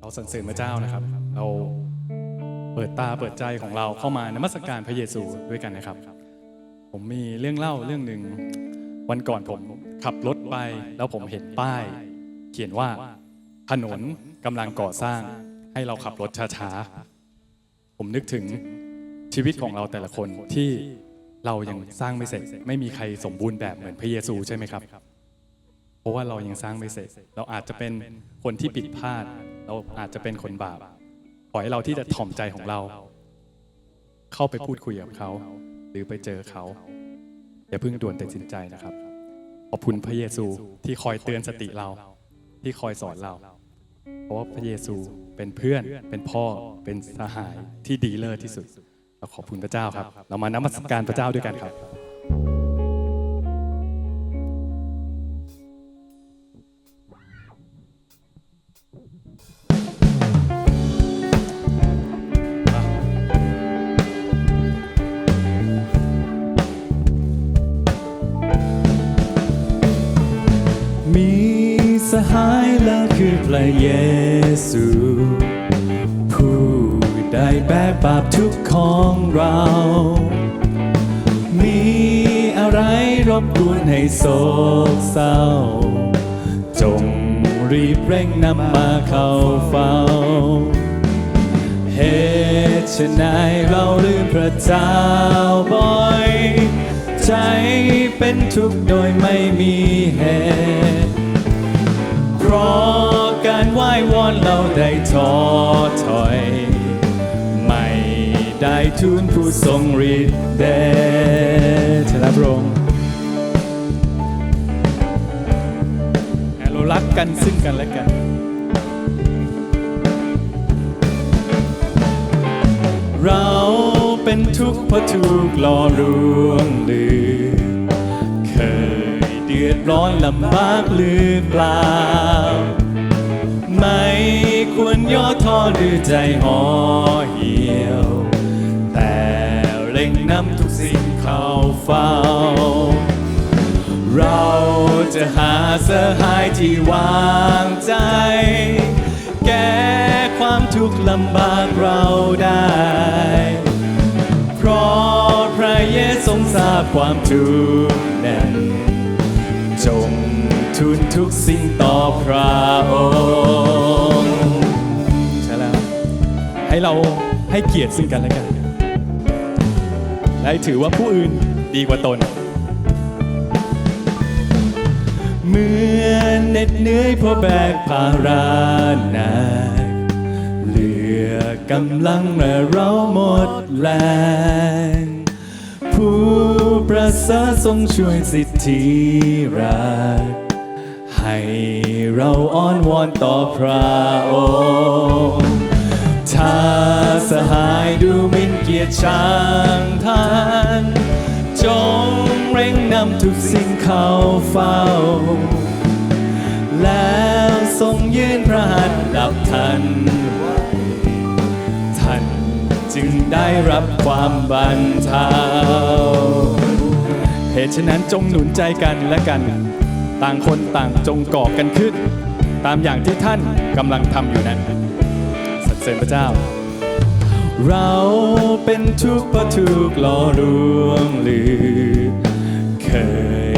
เราสรรเสริญพระเจ้านะครับ เราเปิดตาเปิดใจของเราเข้ามานมัสการพระเยซูด้วยกันนะครับ ผมมีเรื่องเล่าเรื่องหนึ่งวันก่อนผมขับรถไป แล้วผมเห็นป้าย เขียนว่าถนนกำลังก่อสร้าง ให้เราขับรถช้าๆ ผมนึกถึงชีวิตของเราแต่ละคนที่เรายังสร้างไม่เสร็จ ไม่มีใครสมบูรณ์แบบเหมือนพระเยซูใช่ไหมครับ เพราะว่าเรายังสร้างไม่เสร็จ เราอาจจะเป็นคนที่ผิดพลาด เราอาจจะเป็นคนบาปขอให้เราที่จะถ่อมใจของเรา เข้าไปพูดคุยกับเขา หรือไปเจอเขาอย่าเพิ่งด่วนตัดสินใจนะครับ ขอบคุณพระเยซูที่คอยเตือนสติเรา ที่คอยสอนเรา เพราะว่าพระเยซูเป็นเพื่อน เป็นพ่อ เป็นสหายที่ดีเลิศที่สุด เราขอบคุณพระเจ้าครับ เรามานมัสการพระเจ้าด้วยกันครับ หายแล้วคือพระเยซู ผู้ได้แบกบาปทุกของเรา มีอะไรรบกวนให้โศกเศร้า จงรีบเร่งนำมาเข้าเฝ้าเหตุฉนเราลืมพระเจ้าบ่อย ใจเป็นทุกข์โดยไม่มีเหตุ อนเราได้ท้อถอย ไม่ได้ทูลผู้ทรงฤทธิ์เดชแล้วพระองค์เรารักกันซึ่งกันและกันเราเป็นทุกข์เพราะถูกหล่อลวงลือ เคยเดือดร้อนลำบากหรือเปล่า ไม่ควรย่อท้อหรือใจห่อเหี่ยว แต่เร่งนำทุกสิ่งเข้าเฝ้า เราจะหาเสหายที่วางใจ แก้ความทุกข์ลำบากเราได้ เพราะพระเยซูทรงทราบความทุกข์นั้น ทูลทุกสิ่งต่อพระองค์ใช่แล้วให้เราให้เกียรติซึ่งกันและกันและถือว่าผู้อื่นดีกว่าตน เมื่อเหน็ดเหนื่อยเพราะแบกภาระหนักเหลือกำลังเมื่อเราหมดแรงผู้ประเสริฐทรงช่วยสิทธิรัก เราอ้อนวอนต่อพระองค์ถ้าสหายดูมินเกียรติชังท่าน จงเร่งนำทุกสิ่งเข้าเฝ้า แล้วทรงยื่นพระหัตถ์ดับทัน ท่านจึงได้รับความบันเทาเหตุฉะนั้นจงหนุนใจกันและกัน ต่างคนต่างจงก่อกันขึ้น ตามอย่างที่ท่านกำลังทำอยู่นั้นสรรเสริญพระเจ้า เราเป็นทุกข์เพราะถูกหล่อลวงลือ เค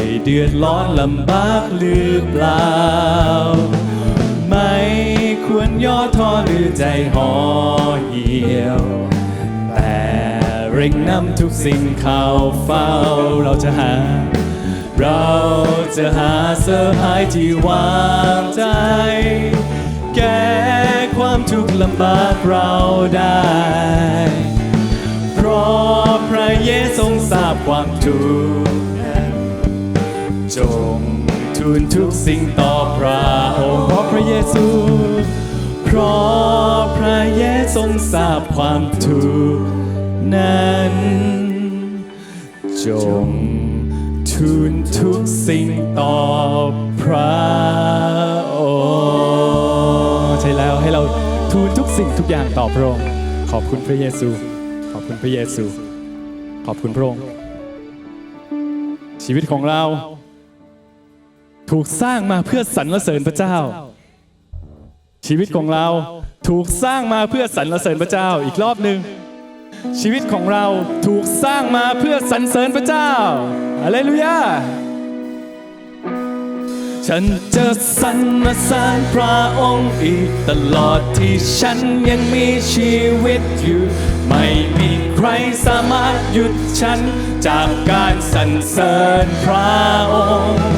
ยเดือดร้อนลำบากหรือเปล่า ไม่ควรย่อท้อหรือใจห่อเหี่ยว แต่เร่งนำทุกสิ่งเข้าเฝ้าเราจะหา เราจะหาเสื้อหายที่วางใจ แก้ความทุกข์ลำบากเราได้ เพราะพระเยซูทรงทราบความทุกข์นั้นจงทูลทุกสิ่งต่อพระองค์เพราะพระเยซู เพราะพระเยซูทรงทราบความทุกข์นั้น จงทูล ทุกสิ่งต่อพระองค์ใช่แล้วให้เราทูลทุกสิ่งทุกอย่างต่อพระองค์ขอบคุณพระเยซู ขอบคุณพระเยซู ขอบคุณพระองค์ชีวิตของเรา ถูกสร้างมาเพื่อสรรเสริญพระเจ้า ชีวิตของเราถูกสร้างมาเพื่อสรรเสริญพระเจ้าอีกรอบหนึ่งชีวิตของเราถูกสร้างมาเพื่อสรรเสริญพระเจ้าอะเลลูยา ฉันจะสรรเสริญพระองค์อีกตลอดที่ฉันยังมีชีวิตอยู่ ไม่มีใครสามารถหยุดฉัน จากการสรรเสริญพระองค์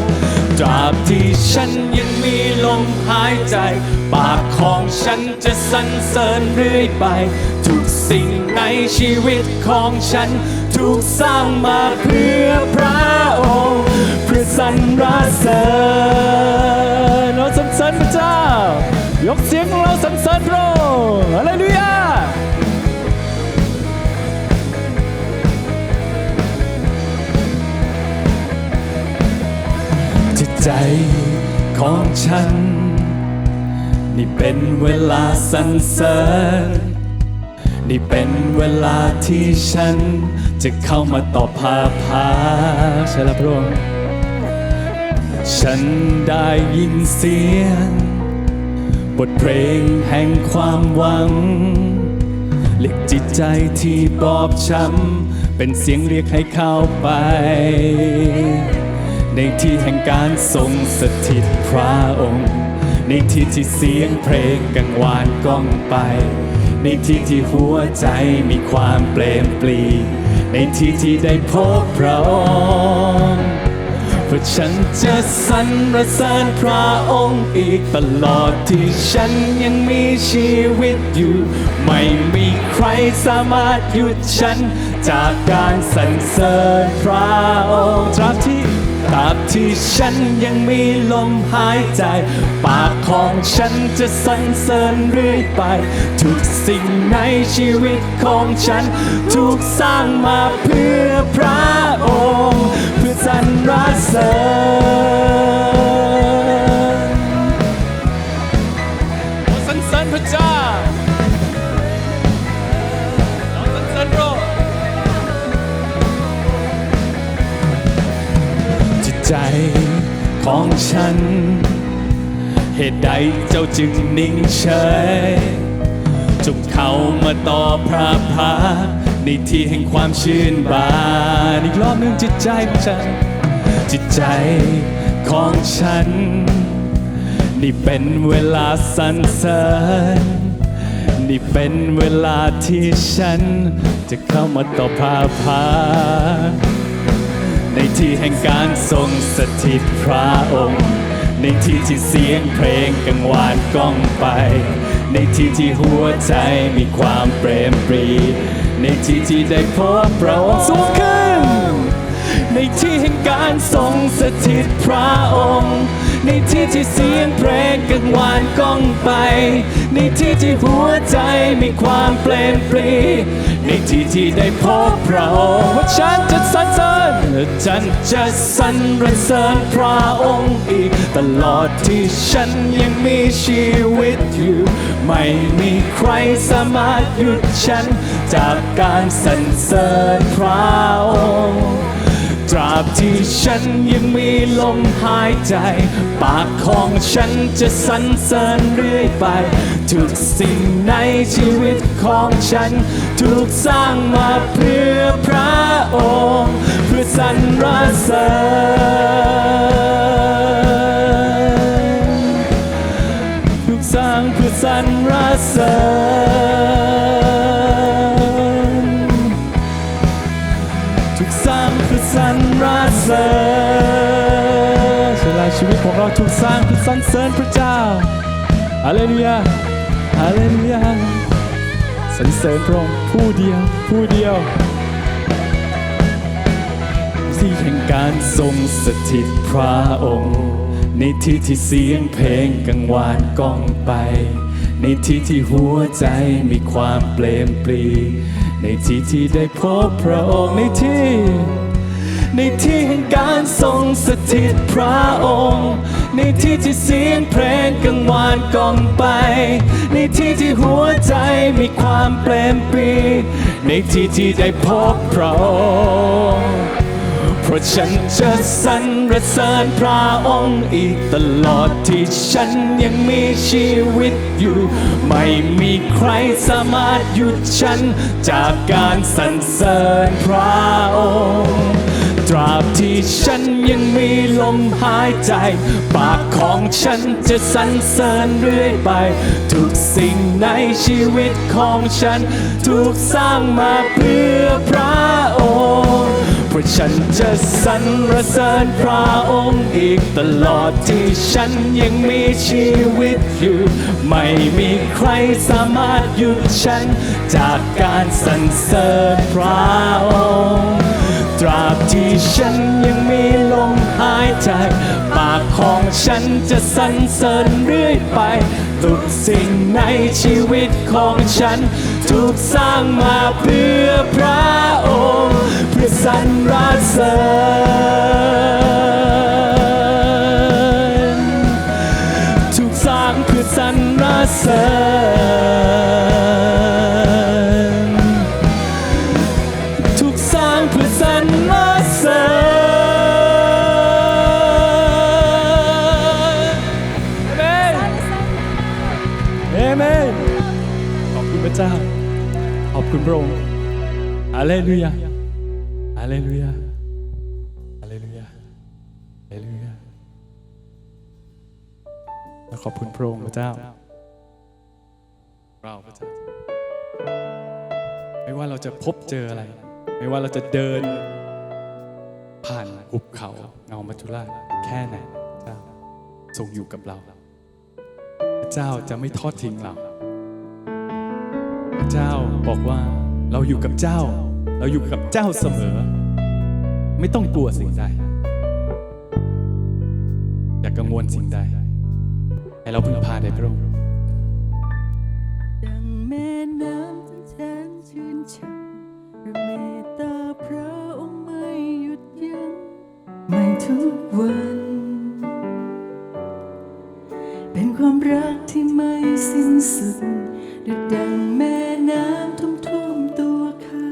ตราบที่ฉันยังมีลมหายใจ ปากของฉันจะสรรเสริญเรื่อยไป ทุกสิ่งในชีวิตของฉัน ถูกสร้างมาเพื่อพระ สรรเสริญเราสรรเสริญพระเจ้า ยกเสียงของเราสรรเสริญพระองค์ฮาเลลูยาจิตใจของฉัน นี่เป็นเวลาสรรเสริญนี่เป็นเวลาที่ฉัน จะเข้ามาต่อพาพาใช่แล้วพระองค์ ฉันได้ยินเสียง บทเพลงแห่งความหวังเรียกจิตใจที่บอบช้ำเป็นเสียงเรียกให้เข้าไป ในที่แห่งการทรงสถิตพระองค์ ในที่ที่เสียงเพลงกังวานก้องไป ในที่ที่หัวใจมีความเปลมปลี ในที่ที่ได้พบพระองค์ เพราะฉันจะสรรเสริญพระองค์อีกตลอดที่ฉันยังมีชีวิตอยู่ ไม่มีใครสามารถหยุดฉัน จากการสรรเสริญพระองค์ตราบที่ตราบที่ฉันยังมีลมหายใจ ปากของฉันจะสรรเสริญเรื่อยไป ทุกสิ่งในชีวิตของฉัน ถูกสร้างมาเพื่อพระองค์ สรรเสริญเราสรรเสริญพระเจ้าเราสรรเสริญพระจิตใจของฉัน เหตุใดเจ้าจึงนิ่งเฉยจงเข้ามาต่อพระพัก ในที่แห่งความชื่นบานอีกรอบหนึ่งจิตใจของฉัน จิตใจของฉัน นี่เป็นเวลาสรรเสริญนี่เป็นเวลาที่ฉัน จะเข้ามาต่อพระพักตร์ในที่แห่งการทรงสถิตพระองค์ ในที่ที่เสียงเพลงกังวานก้องไป ในที่ที่หัวใจมีความเปรมปรี ในที่ที่ได้พบพระองค์สูงขึ้น ในที่แห่งการทรงสถิตพระองค์ ในที่ที่เสียงเพลงกังวานก้องไป ในที่ที่หัวใจมีความเปลี่ยนปรีในที่ที่ได้พบพระองค์ว่าฉันจะสรรเสริญฉันจะสรรเสริญพระองค์ ลอดที่ฉันยังมีชีวิตอยู่ ไม่มีใครสามารถหยุดฉัน จากการสรรเสริญพระองค์ตราบที่ฉันยังมีลมหายใจ ปากของฉันจะสรรเสริญเรื่อยไป ทุกสิ่งในชีวิตของฉัน ถูกสร้างมาเพื่อพระองค์ เพื่อสรรเสริญางเพื่อสรรเสริญถูกสร้างเพื่อสรรเสริญเวลาชีวิตของเราถูกสร้างเพื่อสรรเสริญพระเจ้าฮาเลลูยาฮาเลลูยาสรรเสริญพระองค์ผู้เดียวผู้เดียวที่แห่งการทรงสถิตพระองค์ ในที่ที่เสียงเพลงกังวานก้องไป ในที่ที่หัวใจมีความเปลมปรีในที่ที่ได้พบพระองค์ในที่ ในที่แห่งการทรงสถิตพระองค์ ในที่ที่เสียงเพลงกังวานก้องไป ในที่ที่หัวใจมีความเปลมปรีในที่ที่ได้พบพระองค์ ราะฉันจะสรรเสริญพระองค์อีกตลอดที่ฉันยังมีชีวิตอยู่ ไม่มีใครสามารถหยุดฉัน จากการสรรเสริญพระองค์ตราบที่ฉันยังมีลมหายใจ ปากของฉันจะสรรเสริญเรื่อยไป ทุกสิ่งในชีวิตของฉัน ถูกสร้างมาเพื่อพระ เพราะฉันจะสรรเสริญพระองค์อีกตลอดที่ฉันยังมีชีวิตอยู่ ไม่มีใครสามารถหยุดฉัน จากการสรรเสริญพระองค์ ตราบที่ฉันยังมีลมหายใจ ปากของฉันจะสรรเสริญเรื่อยไป ทุกสิ่งในชีวิตของฉัน ถูกสร้างมาเพื่อพระองค์ สรรเสริญถูกสร้างเพื่อสรรเสริญถูกสร้างเพื่อสรรเสริญเอเมนเอเมนขอบคุณพระเจ้า ขอบคุณพระองค์ฮาเลลูยา เจ้า เราพระเจ้า ไม่ว่าเราจะพบเจออะไร ไม่ว่าเราจะเดิน ผ่านหุบเขาเงามัจจุราชแค่ไหนพระเจ้าทรงอยู่กับเรา พระเจ้าจะไม่ทอดทิ้งเรา พระเจ้าบอกว่าเราอยู่กับเจ้า เราอยู่กับเจ้าเสมอ ไม่ต้องกลัวสิ่งใดอย่ากังวลสิ่งใด ให้เราพึ่งพาในพระองค์ดังแม่น้ำทั้งแสนชื่นช่ำพระเมตตาพระองค์ไม่หยุดยั้งไม่ทุกวัน เป็นความรักที่ไม่สิ้นสุดดุจดังแม่น้ำท่วมท่วมตัวข้า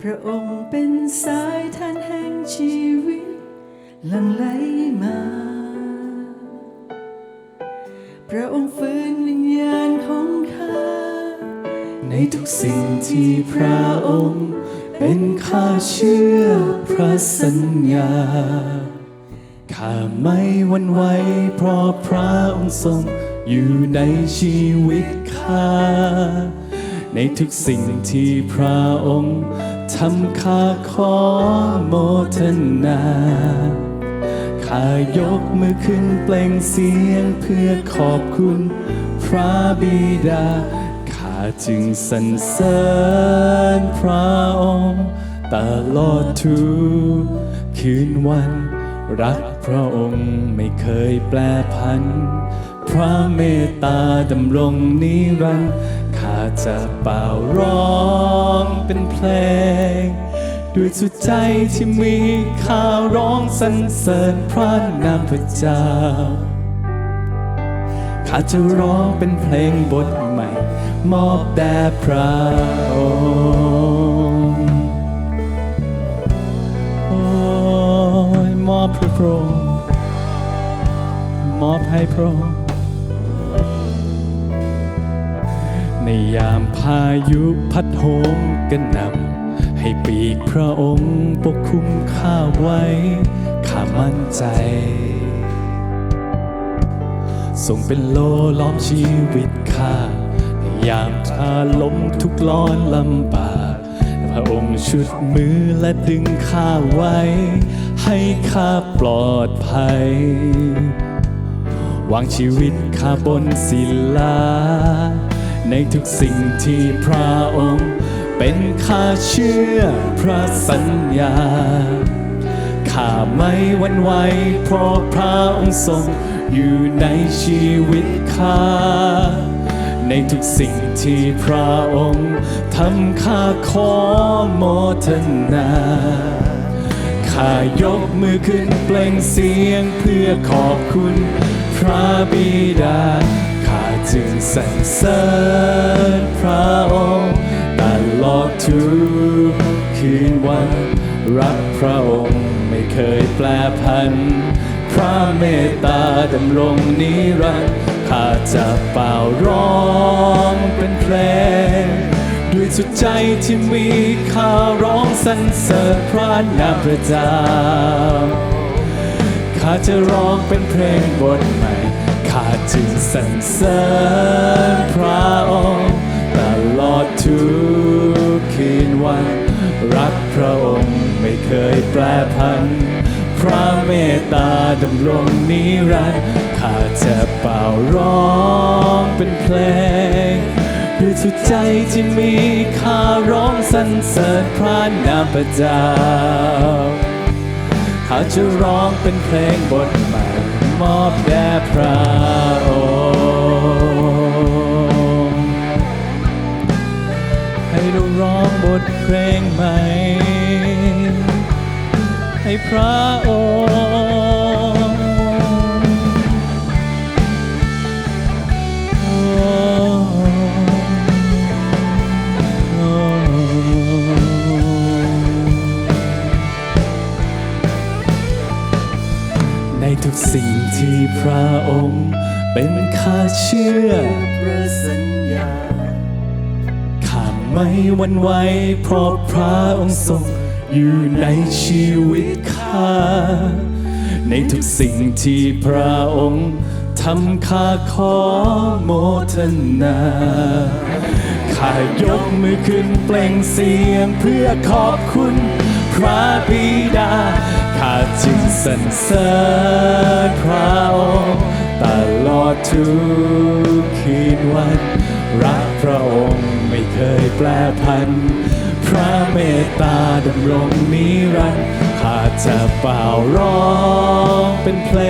พระองค์เป็นสายทานแห่งชีวิตหลั่งไหลมา สิ่งที่พระองค์ เป็นข้าเชื่อพระสัญญา ข้าไม่หวันไหวเพราะพระองค์ทรงอยู่ในชีวิตข้า ในทุกสิ่งที่พระองค์ทำข้าขอโมทนาข้ายกมือขึ้นเปล่งเสียงเพื่อขอบคุณ พระบิดา จึงสรรเสริญพระองค์ตลอดทุกคืนวัน รักพระองค์ไม่เคยแปรพัน พระเมตตาดำรงนิรันดร์ข้าจะเป่าร้องเป็นเพลง ด้วยสุดใจที่มีข้าร้องสรรเสริญพระนามพระเจ้า ข้าจะร้องเป็นเพลงบทใหม่ มอบแด่พระองค์โอ้ยมอบเพื่อพระองค์มอบให้พระองค์ในยามพายุพัดโหมกันนำให้ปีกพระองค์ปกคุมข้าไว้ข้ามั่นใจ ทรงเป็นโลล้อมชีวิตข้าในยามข้าล้มทุกร้อนลำบากพระองค์ชุดมือและดึงข้าไว้ ให้ข้าปลอดภัยวางชีวิตข้าบนศิลา ในทุกสิ่งที่พระองค์เป็นข้าเชื่อพระสัญญา ข้าไม่หวันไหวเพราะพระองค์ทรง อยู่ในชีวิตข้า ในทุกสิ่งที่พระองค์ทำข้าขอโมทนาข้ายกมือขึ้นเปล่งเสียงเพื่อขอบคุณ พระบิดาข้าจึงสรรเสริญพระองค์ตลอดทุกคืนวัน รักพระองค์ไม่เคยแปลพันพ ระเมตตาดำรงนิรันดร์ข้าจะเป่าร้องเป็นเพลง ด้วยสุดใจที่มีข้าร้องสรรเสริญพระนามพระเจ้าข้าจะร้องเป็นเพลงบทใหม่ข้าจึงสรรเสริญพระองค์ตลอดทุกคืนวัน รักพระองค์ไม่เคยแปรพัน พระเมตตาดำรงนิรันดร์ข้าจะเป่าร้องเป็นเพลงด้วยสุดใจที่มีข้าร้องสรรเสริญพระนามพระเจ้าข้าจะร้องเป็นเพลงบทใหม่มอบแด่พระองค์ให้เราร้องบทเพลงใหม่ พระองค์โอ้โอ้ในทุกสิ่งที่พระองค์เป็นข้าเชื่อพระสัญญาข้าไม่หวันไหวเพราะพระองค์ทรง อยู่ในชีวิตข้า ในทุกสิ่งที่พระองค์ทำข้าขอโมทนาข้ายกมือขึ้นเปล่งเสียงเพื่อขอบคุณ พระบิดาข้าจึงสรรเสริญพระองค์ตลอดทุกคืนวัน รักพระองค์ไม่เคยแปรพัน พระเมตตาดำรงนิรันดร์ข้าจะเป่าร้องเป็นเพล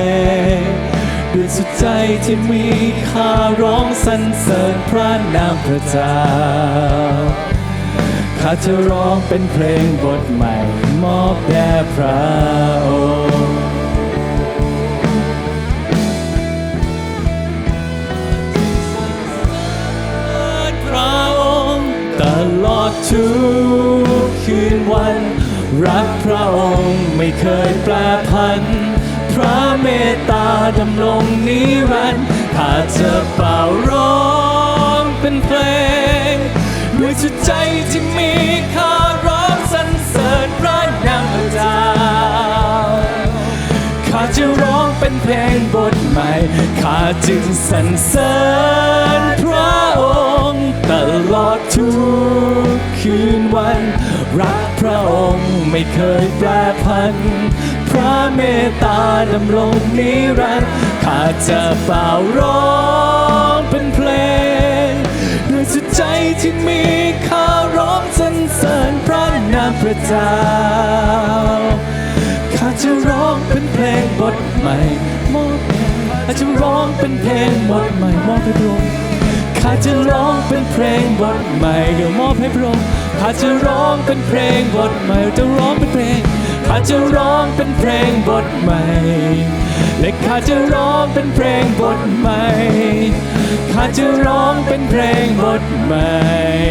งด้วยสุดใจที่มีข้าร้องสรรเสริญพระนามพระเจ้าข้าจะร้องเป็นเพลงบทใหม่มอบแด่พระองค์ ทุกคืนวัน รักพระองค์ไม่เคยแปรพัน พระเมตตาดำรงนิรันดร์ข้าจะเป่าร้องเป็นเพลงด้วยสุดใจที่มีข้าร้องสรรเสริญพระนามพระเจ้าข้าจะร้องเป็นเพลงบทใหม่ข้าจึงสรรเสริญพระองค์ ทุกคืนวัน รักพระองค์ไม่เคยแปรพัน พระเมตตาดำรงนิรันดร์ข้าจะเป่าร้องเป็นเพลงด้วยสุดใจที่มีข้าร้องสรรเสริญพระนามพระเจ้าข้าจะร้องเป็นเพลงบทใหม่มอบข้าจะร้องเป็นเพลงบทใหม่มอบให้พระองค์ ข้าจะร้องเป็นเพลงบทใหม่เดี๋ยวมอบให้พระองค์ข้าจะร้องเป็นเพลงบทใหม่จะร้องเป็นเพลงข้าจะร้องเป็นเพลงบทใหม่และข้าจะร้องเป็นเพลงบทใหม่ข้าจะร้องเป็นเพลงบทใหม่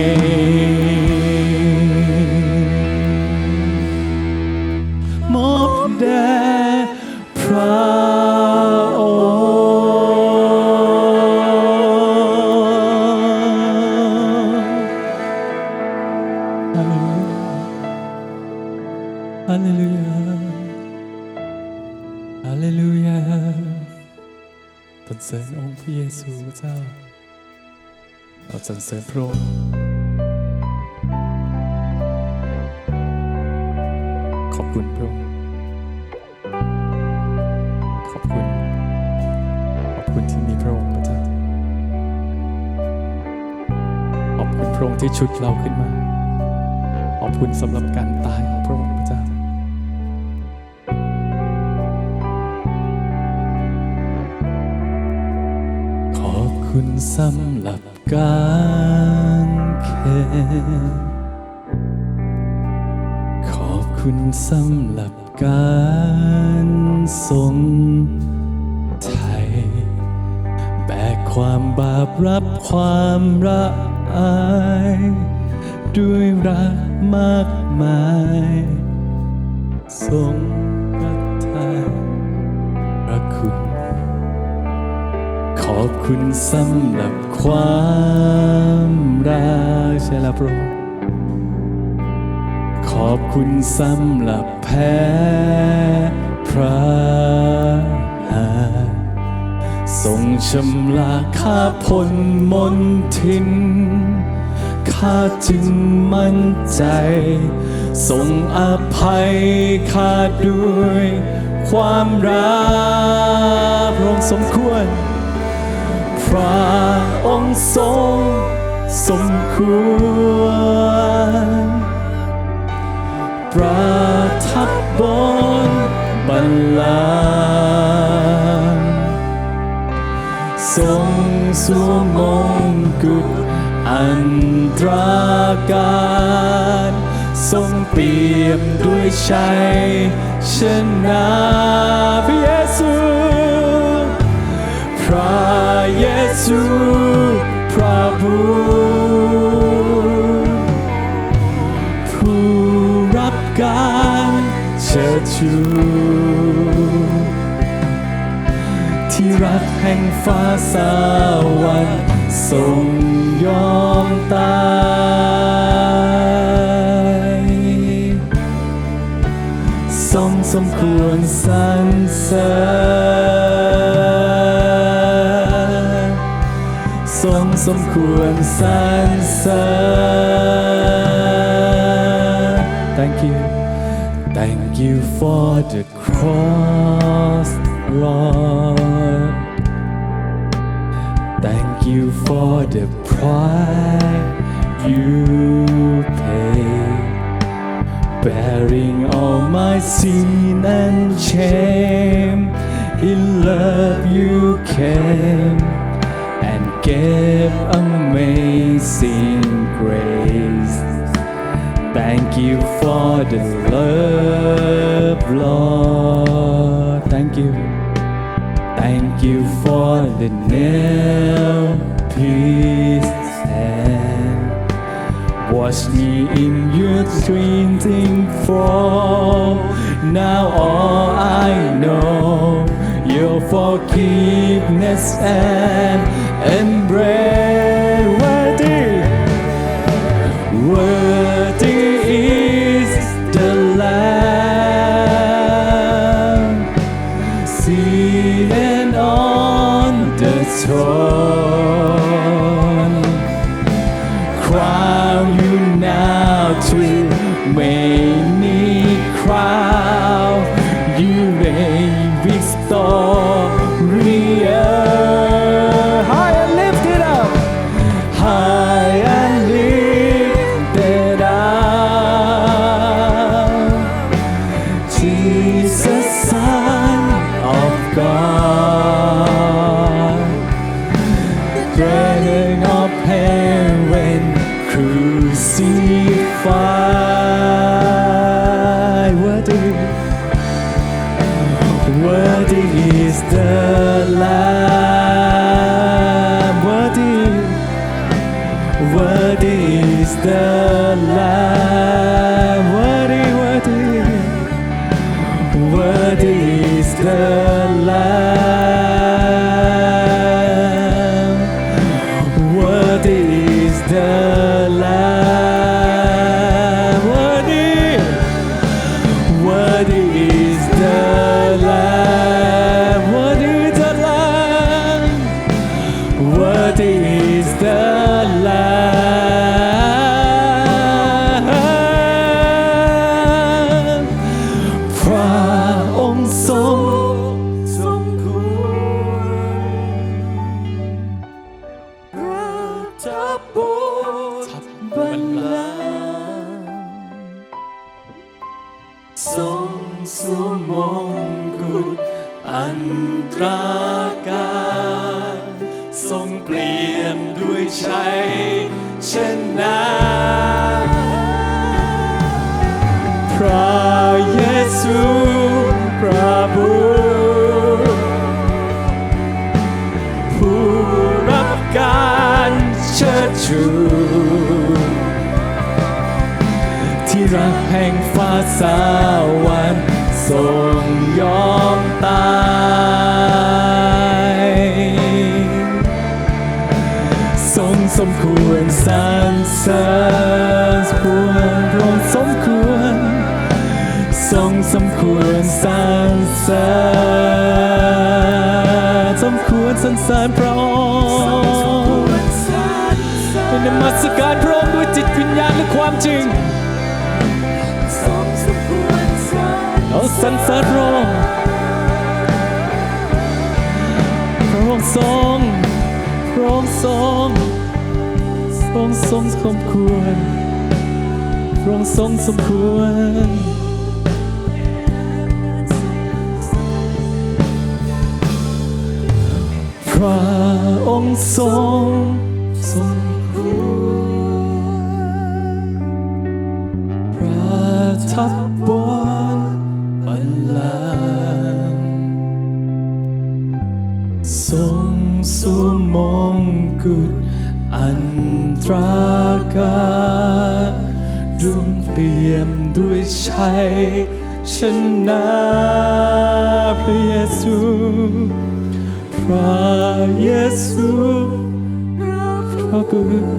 เสริญพระองค์ขอบคุณพระองค์ขอบคุณ ขอบคุณที่มีพระองค์พระเจ้าขอบคุณพระองค์ที่ชุดเราขึ้นมา ขอบคุณสำหรับการตายของพระองค์พระเจ้าขอบคุณสำหรับ การแค่ขอบคุณสำหรับการทรงไทย แบกความบาปรับความละอาย ด้วยรักมากมายทรง อบคุณสำหรับความรักใช่แล้วพระองค์ขอบคุณสำหรับแพ้พระหัตถ์ทรงชำระข้าพ้นมนทิน ข้าจึงมั่นใจ ทรงอภัยข้าด้วยความรักพระองค์สมควร ระองค์ทรงสมควร ประทับบนบัลลังก์ทรงสวมมงกุฎอันตราการทรงเปี่ยมด้วยชัยชนะพระเยซูพระเย ซูพระบุผู้รับการเชิดชูที่รักแห่งฟ้าสวรรค์ทรงยอมตายทรงสมควรสรรเสริญ ทรงสมควรสรรเสริญ Thank you Thank you for the cross Lord Thank you for the price you paid bearing all my sin and shame. In love you came gave amazing grace. Thank you for the love, Lord. Thank you. Thank you for the nail peace and Wash me in your cleansing fall. Now all I know, your forgiveness and and bread worthy. worthy. ราการทรงเปลี่ยนด้วยชัยชนนะพระเยซูพระบุผู้รับการเชิดชูที่รักแห่งฟ้าสวรรค์ทรงยอมตาย สมควรสรรเสริญควรพระองสมควร ทรงสมควรสรรเสริญสมควรสรรเสริญพระองค์ในนมัสการพระองค์ด้วยจิตวิญญาณและความจริงเราสรรเสริญพระองค์พระองค์ทรงพระองค์ทรง พระองค์ทรงสมควรพระองค์ทรงสมควรพระองค์ทรงทรง ชนะพระเยซูพระเยซูพระบุตร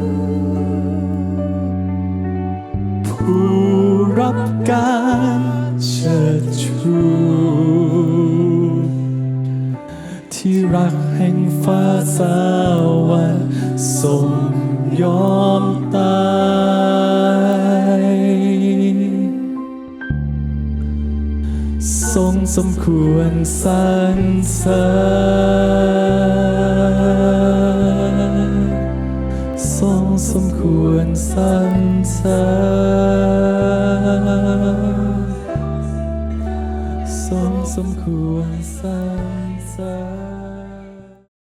ผู้รับการเชิดชูที่รักแห่งฟ้าสวรรค์ทรงยอมตาย ทรงสมควรสรรเสริญทรงสมควรสรรเสริญ